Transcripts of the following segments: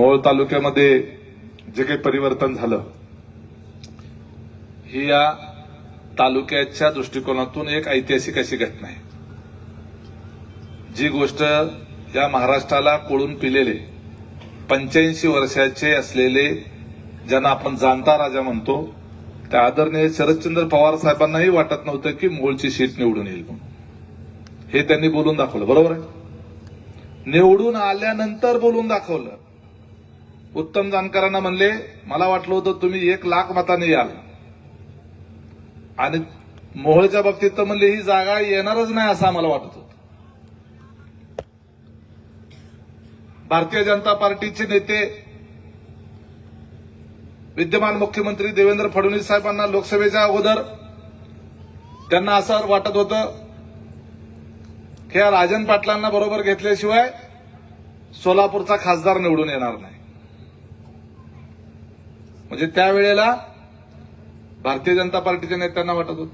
मोहोळ तालुक्यामध्ये जे काही परिवर्तन झालं ही या तालुक्याच्या दृष्टिकोनातून एक ऐतिहासिक अशी घटना आहे. जी गोष्ट या महाराष्ट्राला कोळून पिलेले पंच्याऐंशी वर्षाचे असलेले ज्यांना आपण जाणता राजा म्हणतो त्या आदरणीय शरदचंद्र पवार साहेबांनाही वाटत नव्हतं की मूळची सीट निवडून येईल म्हणून. हे त्यांनी बोलून दाखवलं बरोबर आहे? निवडून आल्यानंतर बोलून दाखवलं. उत्तम जानकरांना म्हणले मला वाटलं होतं तुम्ही एक लाख मताने याल. आणि मोहोळच्या बाबतीत तर म्हणले ही जागा येणारच नाही असं आम्हाला वाटत होतं. भारतीय जनता पार्टीचे नेते विद्यमान मुख्यमंत्री देवेंद्र फडणवीस साहेबांना लोकसभेच्या अगोदर त्यांना असं वाटत होतं की या राजन पाटलांना बरोबर घेतल्याशिवाय सोलापूरचा खासदार निवडून येणार नाही. म्हणजे त्यावेळेला भारतीय जनता पार्टीच्या नेत्यांना वाटत होत.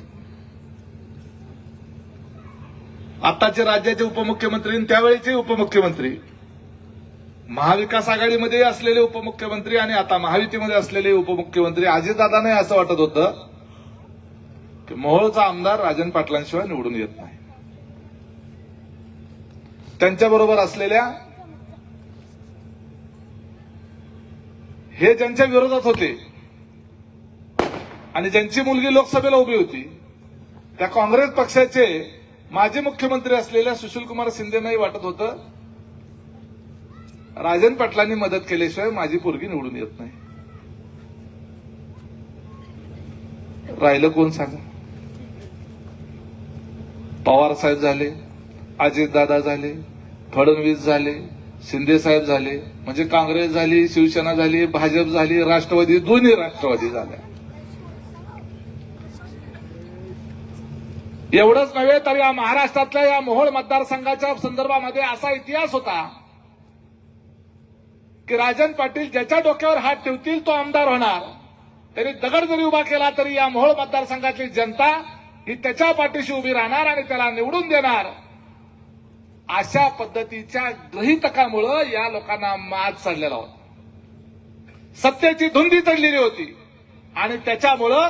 आताचे राज्याचे उपमुख्यमंत्री आणि त्यावेळेचे उपमुख्यमंत्री महाविकास आघाडीमध्ये असलेले उपमुख्यमंत्री आणि आता महायुतीमध्ये असलेले उपमुख्यमंत्री अजितदादांनाही असं वाटत होतं की मोहोळचा आमदार राजन पाटलांशिवाय निवडून येत नाही. त्यांच्याबरोबर असलेल्या हे ज्यांच्या विरोधात होते आणि ज्यांची मुलगी लोकसभेला उभी होती त्या काँग्रेस पक्षाचे माजी मुख्यमंत्री असलेल्या सुशीलकुमार शिंदेनाही वाटत होतं राजन पाटलांनी मदत केल्याशिवाय माझी पोरगी निवडून येत नाही. राहिलं कोण सांगा? पवार साहेब झाले अजितदादा झाले फडणवीस झाले शिंदे साहेब झाले म्हणजे काँग्रेस झाली शिवसेना झाली भाजप झाली राष्ट्रवादी दोन्ही राष्ट्रवादी झाल्या. एवढंच नव्हे तर या महाराष्ट्रातल्या या मोहोळ मतदारसंघाच्या संदर्भामध्ये असा इतिहास होता की राजन पाटील ज्याच्या डोक्यावर हात ठेवतील तो आमदार होणार. त्यांनी दगड जरी उभा केला तरी या मोहोळ मतदारसंघातली जनता ही त्याच्या पाठीशी उभी राहणार आणि त्याला निवडून देणार. अशा पद्धतीच्या गृहितकामुळं या लोकांना माज चढलेला होता. सत्तेची धुंदी चढलेली होती. आणि त्याच्यामुळं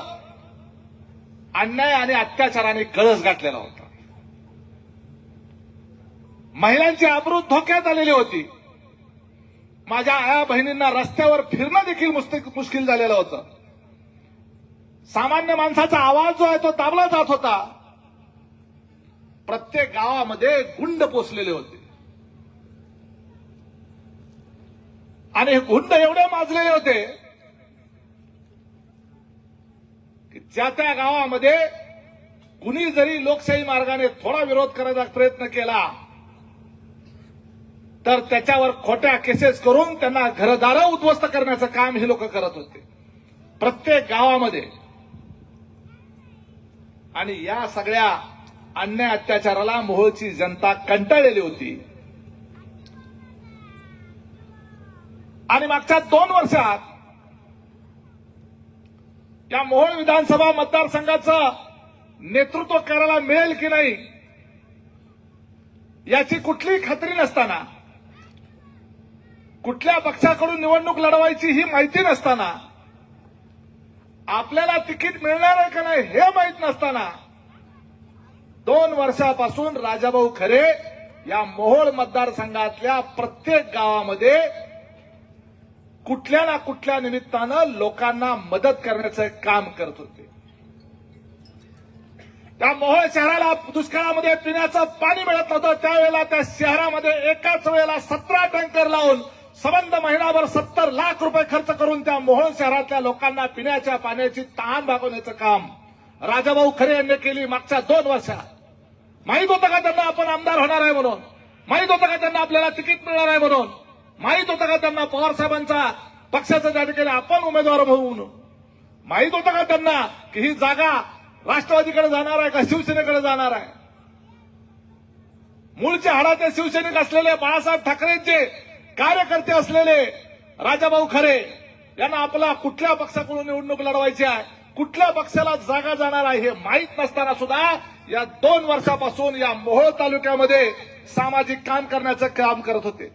अन्याय आणि अत्याचाराने कळस गाठलेला होता. महिलांची आबरू धोक्यात आलेली होती. माझ्या आया बहिणींना रस्त्यावर फिरणं देखील मुश्किल झालेलं होतं. सामान्य माणसाचा आवाज जो आहे तो दाबला जात होता. प्रत्येक गावामध्ये गुंड पोचलेले होते. आणि हे गुंड एवढे माजलेले होते की ज्या त्या गावामध्ये कुणी जरी लोकशाही मार्गाने थोडा विरोध करायचा प्रयत्न केला तर त्याच्यावर खोट्या केसेस करून त्यांना घरदारं उद्ध्वस्त करण्याचं काम हे लोक करत होते. प्रत्येक गावामध्ये. आणि या सगळ्या अन्याय अत्याचाराला मोहोळची जनता कंटाळलेली होती. आणि मागच्या दोन वर्षात या मोहोळ विधानसभा मतदारसंघाचं नेतृत्व करायला मिळेल की नाही याची कुठलीही खात्री नसताना कुठल्या पक्षाकडून निवडणूक लढवायची ही माहिती नसताना आपल्याला तिकीट मिळणार आहे का नाही हे माहीत नसताना दोन वर्षापासून राजाभाऊ खरे या मोहोळ मतदारसंघातल्या प्रत्येक गावामध्ये कुठल्या ना कुठल्या निमित्तानं लोकांना मदत करण्याचं काम करत होते. त्या मोहोळ शहराला दुष्काळामध्ये पिण्याचं पाणी मिळत नव्हतं. त्यावेळेला त्या शहरामध्ये एकाच वेळेला सतरा टँकर लावून संबंध महिनाभर सत्तर लाख रुपये खर्च करून त्या मोहोळ शहरातल्या लोकांना पिण्याच्या पाण्याची तहान भागवण्याचं काम राजाभाऊ खरे यांनी केली मागच्या दोन वर्षात. माहीत होतं का त्यांना आपण आमदार होणार आहे म्हणून? माहीत होतं का त्यांना आपल्याला तिकीट मिळणार आहे म्हणून? माहीत होतं का त्यांना पवार साहेबांचा पक्षाचा त्या ठिकाणी आपण उमेदवार म्हणून? माहीत होतं का त्यांना की ही जागा राष्ट्रवादीकडे जाणार आहे का शिवसेनेकडे जाणार आहे? मूळचे हाडाचे शिवसैनिक असलेले बाळासाहेब ठाकरेंचे कार्यकर्ते असलेले राजाभाऊ खरे यांना आपला कुठल्या पक्षाकडून निवडणूक लढवायची आहे? कुठल्या पक्षाला जागा जाणार आहे हे माहीत नसताना सुद्धा या दोन वर्षापासून या मोहोळ तालुक्यामध्ये सामाजिक काम करण्याचं काम करत होते.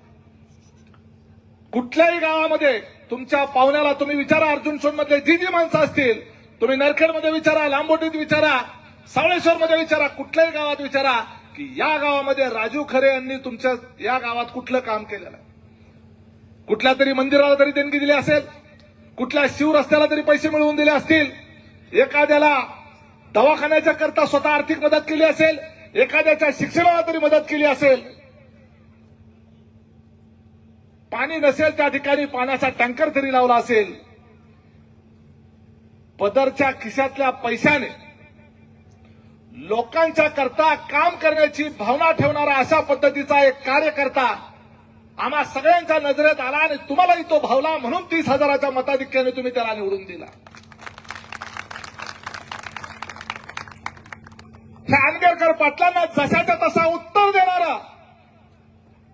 कुठल्याही गावामध्ये तुमच्या पाहुण्याला तुम्ही विचारा अर्जुन मधले जी जी माणसं असतील तुम्ही नरखेडमध्ये विचारा लांबोटीत विचारा सावळेश्वरमध्ये विचारा कुठल्याही गावात विचारा की या गावामध्ये राजू खरे यांनी तुमच्या या गावात कुठलं काम केलेलं आहे? कुठल्या तरी मंदिराला तरी देणगी दिली असेल? कुठल्या शिवरस्त्याला तरी पैसे मिळवून दिले असतील? एखाद्याला दवाखान्याच्या करता स्वतः आर्थिक मदत केली असेल एखाद्याच्या शिक्षणाला तरी मदत केली असेल. पाणी नसेल त्या ठिकाणी पाण्याचा टँकर तरी लावला असेल. पदरच्या खिशातल्या पैशाने लोकांच्या करता काम करण्याची भावना ठेवणारा अशा पद्धतीचा एक कार्यकर्ता आम्हा सगळ्यांच्या नजरेत आला आणि तुम्हालाही तो भावला म्हणून तीस हजाराच्या मताधिक्याने तुम्ही त्याला निवडून दिला. ह्या आंबेडकर पाटलांना जशाच्या तसा उत्तर देणारा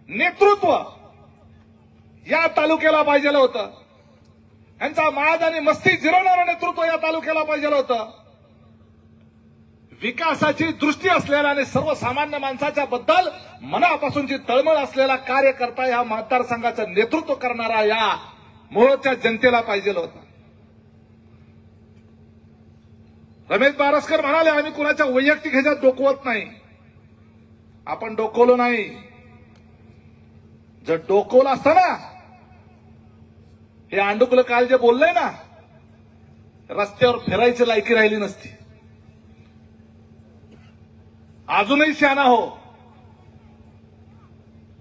नेतृत्व या तालुक्याला पाहिजे होतं. यांचा माज आणि मस्ती जिरवणारं नेतृत्व या तालुक्याला पाहिजे होतं. विकासाची दृष्टी असलेला आणि सर्वसामान्य माणसाच्या बद्दल मनापासूनची तळमळ असलेला कार्यकर्ता या मतदारसंघाचं नेतृत्व करणारा या मोहोळच्या जनतेला पाहिजे होता. रमेश बारसकर म्हणाले आम्ही कुणाच्या वैयक्तिक ह्याच्यात डोकवत नाही. आपण डोकवलो नाही. जर डोकवलं असतं ना हे आंडुकलं काल जे बोललंय ना रस्त्यावर फिरायची लायकी राहिली नसती. अजूनही शहाणा हो.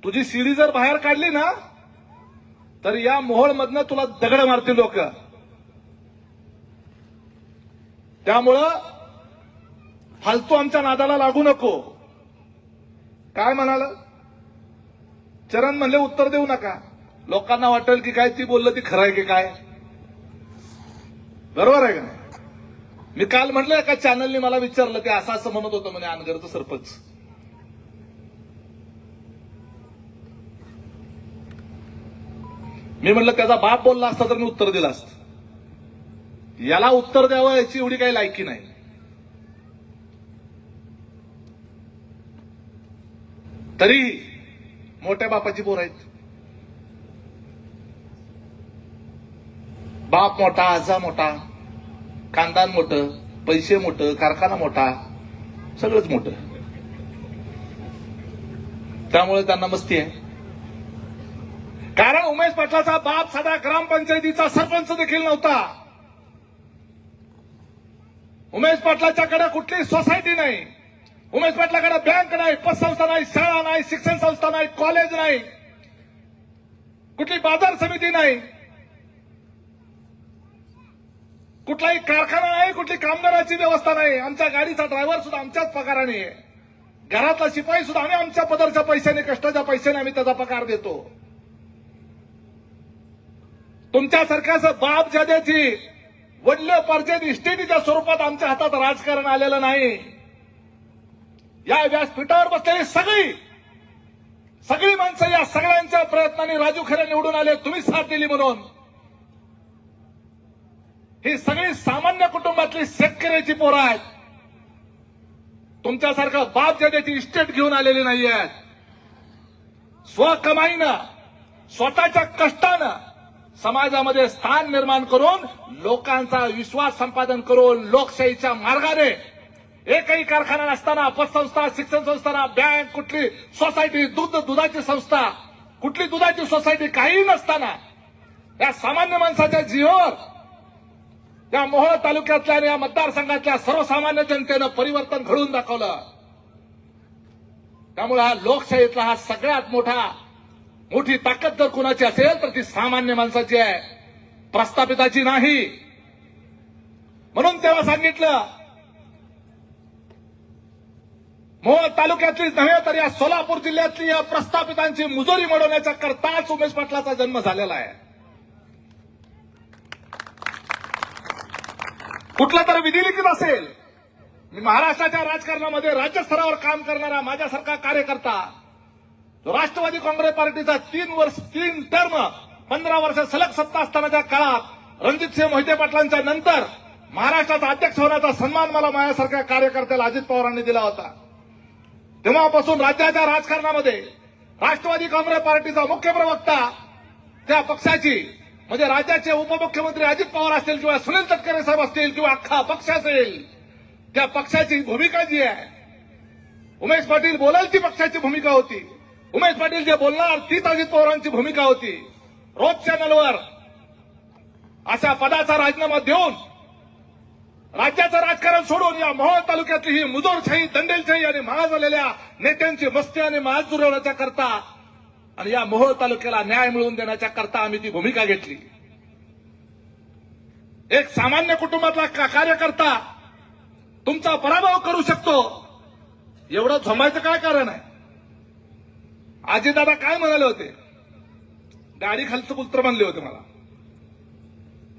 तुझी शिडी जर बाहेर काढली ना तर या मोहोळमधनं तुला दगड मारतील लोक. त्यामुळं फालतू आमच्या नादाला लागू नको. काय म्हणाल? चरण म्हणले उत्तर देऊ नका. लोकांना वाटेल की काय ती बोललं ती खरं आहे की काय? बरोबर आहे का नाही? मी काल म्हटलं एका चॅनलने मला विचारलं ते असं असं म्हणत होतं म्हणे अनगरचं सरपंच. मी म्हटलं त्याचा बाप बोलला असता तर मी उत्तर दिलं असतं. याला उत्तर द्यावं याची एवढी काही लायकी नाही. तरी मोठ्या बापाची पोर आहेत. बाप मोठा आजा मोठा खानदान मोठं पैसे मोठं कारखाना मोठा सगळंच मोठं. त्यामुळे त्यांना मस्ती आहे. कारण उमेश पाटलाचा बाप साधा ग्रामपंचायतीचा सरपंच देखील नव्हता. उमेश पाटलाच्याकडे कुठली सोसायटी नाही. उमेश पाटलाकडे बँक नाही पतसंस्था नाही शाळा नाही शिक्षण संस्था नाही कॉलेज नाही. कुठली बाजार समिती नाही. कुठलाही कारखाना नाही कुठली कामगाराची व्यवस्था नाही. आमच्या गाडीचा ड्रायव्हर सुद्धा आमच्याच पगाराने आहे. घरातला शिपाई सुद्धा आम्ही आमच्या पदरच्या पैशाने कष्टाच्या पैशाने आम्ही त्याचा पगार देतो. तुमच्यासारख्याच बाप जाद्याची वडलं पर्जेत इस्टेटीच्या स्वरूपात आमच्या हातात राजकारण आलेलं नाही. या व्यासपीठावर बसलेली सगळी सगळी माणसं या सगळ्यांच्या प्रयत्नांनी राजू खरे निवडून आले तुम्ही साथ दिली म्हणून. ही सगळी सामान्य कुटुंबातली शेतकऱ्याची पोरं आहेत. तुमच्यासारखं बाप जाद्याची इस्टेट घेऊन आलेली नाहीये स्वकमाईनं स्वतःच्या कष्टानं समाजामध्ये स्थान निर्माण करून लोकांचा विश्वास संपादन करून लोकशाहीच्या मार्गाने. एकही कारखाना नसताना पतसंस्था शिक्षण संस्था बँक कुठली सोसायटी दूध दुधाची संस्था कुठली दुधाची सोसायटी काही नसताना या सामान्य माणसाच्या जीवावर या मोहोळ तालुक्यातल्या आणि या मतदारसंघातल्या सर्वसामान्य जनतेनं परिवर्तन घडवून दाखवलं. त्यामुळे हा लोकशाहीतला हा सगळ्यात मोठा मोठी ताकद जर कुणाची असेल तर ती सामान्य माणसाची आहे. प्रस्थापिताची नाही. म्हणून तेव्हा सांगितलं मोहोळ तालुक्यातलीच नव्हे तर या सोलापूर जिल्ह्यातली या प्रस्थापितांची मुजोरी मिळवण्याच्या करताच उमेश पाटलाचा जन्म झालेला आहे. कुठला तर विधिलिखित असेल मी महाराष्ट्राच्या राजकारणामध्ये राज्यस्तरावर काम करणारा माझ्यासारखा कार्यकर्ता राष्ट्रवादी काँग्रेस पार्टीचा तीन वर्ष तीन टर्म पंधरा वर्ष सलग सत्ता असतानाच्या काळात रणजितसिंह मोहिते पाटलांच्या नंतर महाराष्ट्राचा अध्यक्ष होण्याचा सन्मान मला माझ्यासारख्या कार्यकर्त्याला अजित पवारांनी दिला होता. तेव्हापासून राज्याच्या राजकारणामध्ये राष्ट्रवादी काँग्रेस पार्टीचा मुख्य प्रवक्ता त्या पक्षाची म्हणजे राज्याचे उपमुख्यमंत्री अजित पवार असतील किंवा सुनील तटकरे साहेब असतील किंवा अख्खा पक्ष असेल त्या पक्षाची भूमिका जी आहे उमेश पाटील बोलाल ती पक्षाची भूमिका होती. उमेश पाटील जे बोलणार तीच अजित पवारांची भूमिका होती. रोज चॅनलवर. अशा पदाचा राजीनामा देऊन राज्याचं राजकारण सोडून या मोहोळ तालुक्यातली ही मुजोरशाही दंडेलशाही आणि महाग झालेल्या नेत्यांची मस्ती आणि महाग जुरवण्याच्या करता आणि या मोहोळ तालुक्याला न्याय मिळवून देण्याच्या करता आम्ही ती भूमिका घेतली. एक सामान्य कुटुंबातला का- कार्यकर्ता तुमचा पराभव करू शकतो एवढं थांबायचं काय कारण आहे? आजीदादा काय म्हणाले होते? गाडी खालचं पुत्र म्हणले होते मला.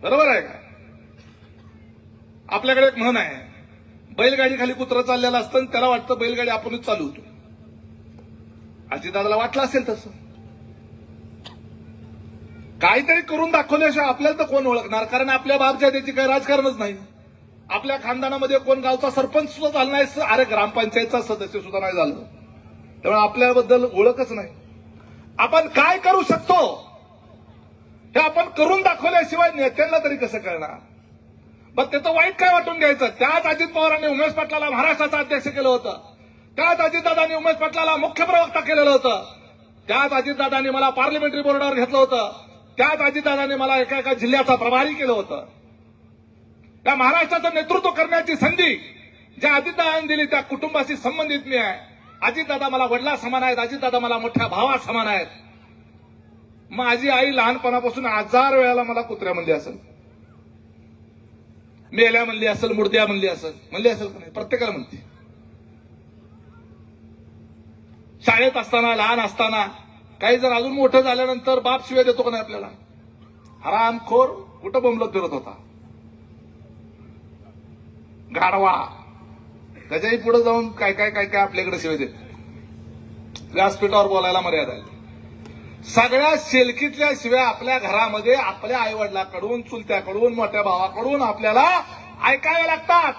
बरोबर आहे का? आपल्याकडे एक म्हण आहे. बैलगाडी खाली कुत्रा चाललेलं असतं आणि त्याला वाटतं बैलगाडी आपणच चालू होतो. अजितदादाला वाटलं असेल तसं. काहीतरी करून दाखवल्याशिवाय आपल्याला तर कोण ओळखणार? कारण आपल्या बापच्या त्याची काही राजकारणच नाही. आपल्या खानदानामध्ये कोण गावचा सरपंच सुद्धा झाला नाही अरे ग्रामपंचायतचा सदस्य सुद्धा नाही झालं. त्यामुळे आपल्याबद्दल ओळखच नाही. आपण काय करू शकतो हे आपण करून दाखवल्याशिवाय नेत्यांना तरी कसं कळणार मग त्याचं वाईट काय वाटून घ्यायचं? त्याच अजित पवारांनी उमेश पाटलाला महाराष्ट्राचा अध्यक्ष केलं होतं. त्याच अजितदादांनी उमेश पाटलाला मुख्य प्रवक्ता केलेलं होतं. त्याच अजितदादांनी मला पार्लमेंटरी बोर्डावर घेतलं होतं. त्याच अजितदादांनी मला एका एका जिल्ह्याचा प्रभारी केलं होतं. त्या महाराष्ट्राचं नेतृत्व करण्याची संधी ज्या अजितदादांनी दिली त्या कुटुंबाशी संबंधित मी आहे. अजितदादा मला वडिला समान आहेत अजितदादा मला मोठ्या भावा समान आहेत. माझी आई लहानपणापासून हजार वेळेला मला कुत्र्या म्हणली असेल. मेल्या म्हणली असेल मुर्द्या म्हणली असेल. म्हणली असेल का नाही? प्रत्येकाला म्हणते. शाळेत असताना लहान असताना काही जर अजून मोठं झाल्यानंतर बाप शिवाय देतो का नाही आपल्याला? हरामखोर कुठं बोंबलत फिरत होता? गाढवा. त्याच्याही पुढे जाऊन काय काय काय काय आपल्याकडे सेवा देत व्यासपीठावर बोलायला मर्यादा आहे. सगळ्या शेलकीतल्या शिवाय आपल्या घरामध्ये आपल्या आईवडिलाकडून चुलत्याकडून मोठ्या भावाकडून आपल्याला ऐकाव्या लागतात.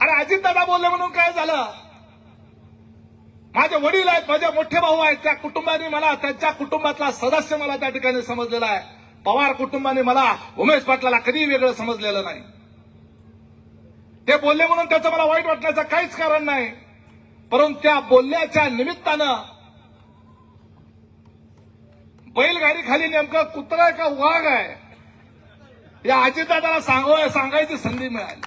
अरे अजितदादा बोलले म्हणून काय झालं? माझे वडील आहेत माझे मोठे भाऊ आहेत त्या कुटुंबाने मला त्यांच्या कुटुंबातला सदस्य मला त्या ठिकाणी समजलेला आहे. पवार कुटुंबाने मला उमेश पाटलाला कधी वेगळं समजलेलं नाही. ते बोलले म्हणून त्याचं मला वाईट वाटण्याचं काहीच कारण नाही. परंतु त्या बोलण्याच्या निमित्तानं बैलगाडी खाली नेमकं कुत्रा आहे का वाघ आहे? या अजितदादाला सांग सांगायची संधी मिळाली.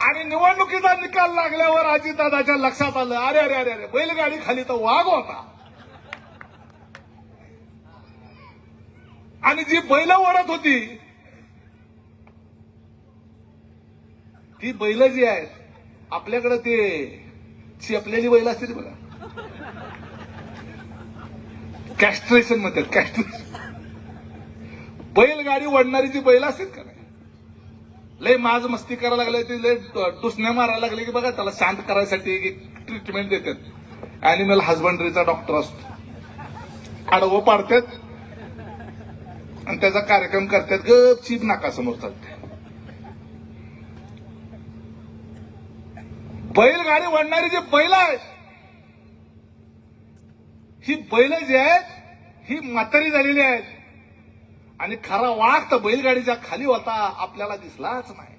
आणि निवडणुकीचा निकाल लागल्यावर अजितदादाच्या लक्षात आलं अरे अरे अरे अरे बैलगाडी खाली तर वाघ होता. आणि जी बैल ओढत होती ती बैल जी आहेत आपल्याकडे ते शेपलेली बैल असते बघा. कॅस्ट्रेशन म्हणतात कॅस्ट्रेशन बैलगाडी ओढणारी जी बैल असतील का नाही? लय माज मस्ती करायला लागले ते लय टुसण्या मारायला लागले की बघा त्याला शांत करायसाठी ट्रीटमेंट देतात. अॅनिमल हजबंडरीचा डॉक्टर असतो. आडवं पाडतात. आणि त्याचा कार्यक्रम करतात. गपचीप नाकासमोर चालते. बैलगाडी ओढणारी जी बैल आहेत ही बैल जी आहेत ही म्हातारी झालेली आहेत. आणि खरा वाघ तर बैलगाडीच्या खाली होता आपल्याला दिसलाच नाही.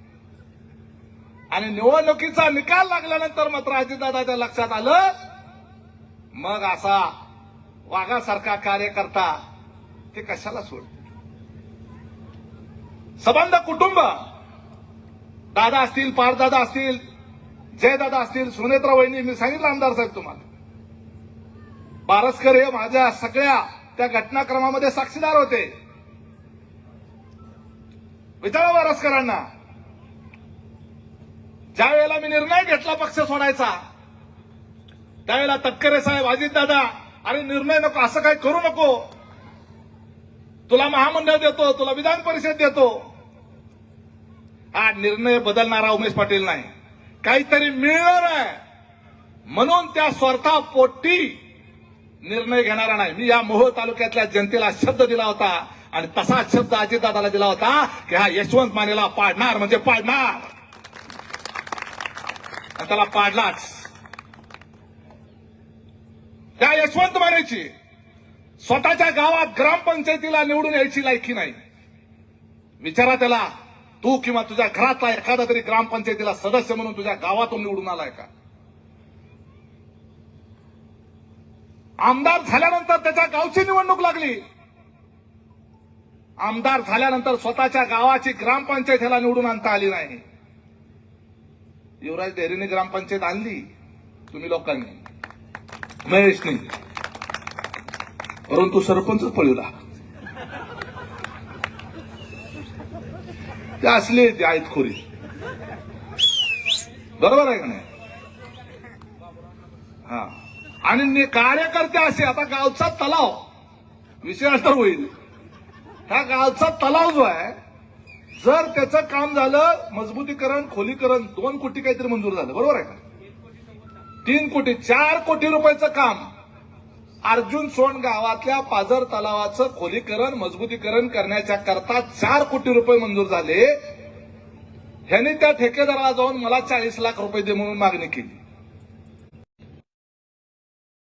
आणि निवडणुकीचा निकाल लागल्यानंतर मात्र अजितदादाच्या लक्षात आलं मग असा वाघासारखा कार्यकर्ता ते कशाला सोड सबंध कुटुंब दादा असतील पारदादा असतील जयदादा असतील सुनेत्रा वहिनी मी सांगितलं आमदार साहेब तुम्हाला. बारसकर हे माझ्या सगळ्या त्या घटनाक्रमामध्ये साक्षीदार होते. विचारा बारसकरांना ज्या वेळेला मी निर्णय घेतला पक्ष सोडायचा त्यावेळेला तटकरे साहेब अजितदादा अरे निर्णय नको असं काही करू नको. तुला महामंडळ देतो तुला विधान परिषद देतो. हा निर्णय बदलणारा उमेश पाटील नाही. काहीतरी मिळणार आहे. म्हणून त्या स्वार्थापोटी निर्णय घेणारा नाही. मी या मोहोळ तालुक्यातल्या जनतेला शब्द दिला होता आणि तसाच शब्द अजितदादाला दिला होता की हा यशवंत मानेला पाडणार म्हणजे पाडणार. आणि त्याला पाडलाच. त्या यशवंत मानेची स्वतःच्या गावात ग्रामपंचायतीला निवडून यायची लायकी नाही. विचारा त्याला. तू किंवा तुझ्या घरातला एखादा तरी ग्रामपंचायतीला सदस्य म्हणून तुझ्या गावातून निवडून आलाय का? आमदार झाल्यानंतर त्याच्या गावची निवडणूक लागली. आमदार झाल्यानंतर स्वतःच्या गावाची ग्रामपंचायत ह्याला निवडून आणता आली नाही. युवराज डेरीने ग्रामपंचायत आणली. तुम्ही लोकांनी. महेशने. परंतु सरपंचच पळवला ते असले ते आहेत खोरी. बरोबर आहे का नाही? हा. आणि कार्यकर्ते असे आता गावचा तलाव विषय तर होईल. ह्या गावचा तलाव जो आहे जर त्याचं काम झालं मजबूतीकरण खोलीकरण दोन कोटी काहीतरी मंजूर झालं. बरोबर आहे का? तीन कोटी चार कोटी रुपयाचं काम. अर्जुन सोन गावातल्या पाझर तलावाचं खोलीकरण मजबूतीकरण करण्याच्या करता चार कोटी रुपये मंजूर झाले. ह्यांनी त्या ठेकेदाराला जाऊन मला चाळीस लाख रुपये दे म्हणून मागणी केली.